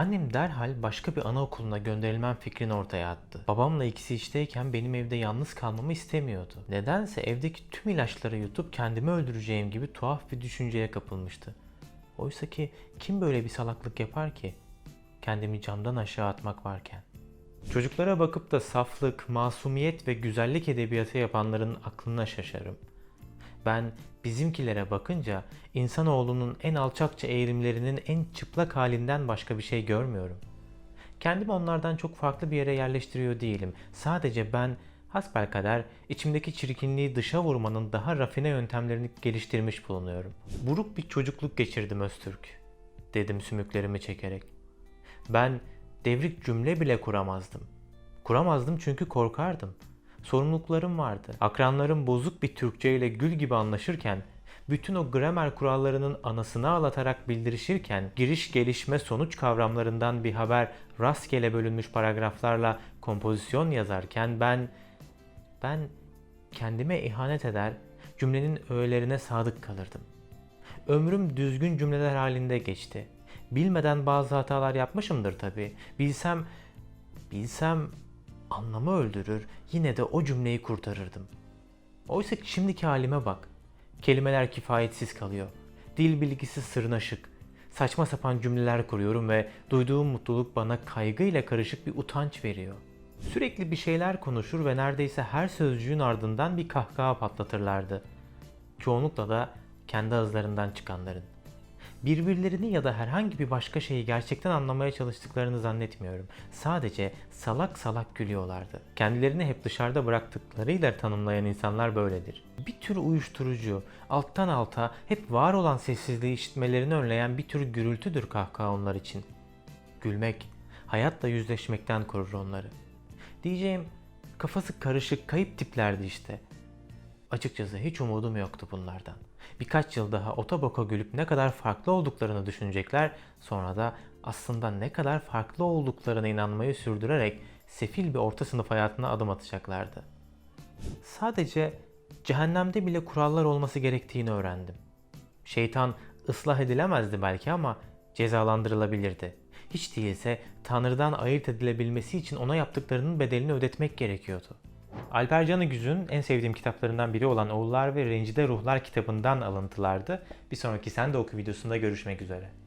Annem derhal başka bir anaokuluna gönderilmem fikrini ortaya attı. Babamla ikisi işteyken benim evde yalnız kalmamı istemiyordu. Nedense evdeki tüm ilaçları yutup kendimi öldüreceğim gibi tuhaf bir düşünceye kapılmıştı. Oysa ki kim böyle bir salaklık yapar ki? Kendimi camdan aşağı atmak varken. Çocuklara bakıp da saflık, masumiyet ve güzellik edebiyatı yapanların aklına şaşarım. Ben bizimkilere bakınca insanoğlunun en alçakça eğilimlerinin en çıplak halinden başka bir şey görmüyorum. Kendimi onlardan çok farklı bir yere yerleştiriyor değilim. Sadece ben hasbelkader içimdeki çirkinliği dışa vurmanın daha rafine yöntemlerini geliştirmiş bulunuyorum. Buruk bir çocukluk geçirdim Öztürk, dedim sümüklerimi çekerek. Ben devrik cümle bile kuramazdım. Kuramazdım çünkü korkardım. Sorumluluklarım vardı. Akranlarım bozuk bir Türkçe ile gül gibi anlaşırken, bütün o gramer kurallarının anasını ağlatarak bildirişirken, giriş gelişme sonuç kavramlarından bir haber rastgele bölünmüş paragraflarla kompozisyon yazarken ben ben kendime ihanet eder, cümlenin öğelerine sadık kalırdım. Ömrüm düzgün cümleler halinde geçti. Bilmeden bazı hatalar yapmışımdır tabii. Bilsem, bilsem anlamı öldürür, yine de o cümleyi kurtarırdım. Oysa ki şimdiki halime bak. Kelimeler kifayetsiz kalıyor. Dil bilgisi sırnaşık. Saçma sapan cümleler kuruyorum ve duyduğum mutluluk bana kaygıyla karışık bir utanç veriyor. Sürekli bir şeyler konuşur ve neredeyse her sözcüğün ardından bir kahkaha patlatırlardı. Çoğunlukla da kendi ağızlarından çıkanların. Birbirlerini ya da herhangi bir başka şeyi gerçekten anlamaya çalıştıklarını zannetmiyorum. Sadece salak salak gülüyorlardı. Kendilerini hep dışarıda bıraktıklarıyla tanımlayan insanlar böyledir. Bir tür uyuşturucu, alttan alta hep var olan sessizliği işitmelerini önleyen bir tür gürültüdür kahkaha onlar için. Gülmek, hayatla yüzleşmekten korur onları. Diyeceğim, kafası karışık, kayıp tiplerdi işte. Açıkçası hiç umudum yoktu bunlardan. Birkaç yıl daha otoboka gülüp ne kadar farklı olduklarını düşünecekler, sonra da aslında ne kadar farklı olduklarına inanmayı sürdürerek sefil bir orta sınıf hayatına adım atacaklardı. Sadece cehennemde bile kurallar olması gerektiğini öğrendim. Şeytan ıslah edilemezdi belki ama cezalandırılabilirdi. Hiç değilse Tanrı'dan ayırt edilebilmesi için ona yaptıklarının bedelini ödetmek gerekiyordu. Alper Canıgüz'ün en sevdiğim kitaplarından biri olan Oğullar ve Rencide Ruhlar kitabından alıntılardı. Bir sonraki Sen de Oku videosunda görüşmek üzere.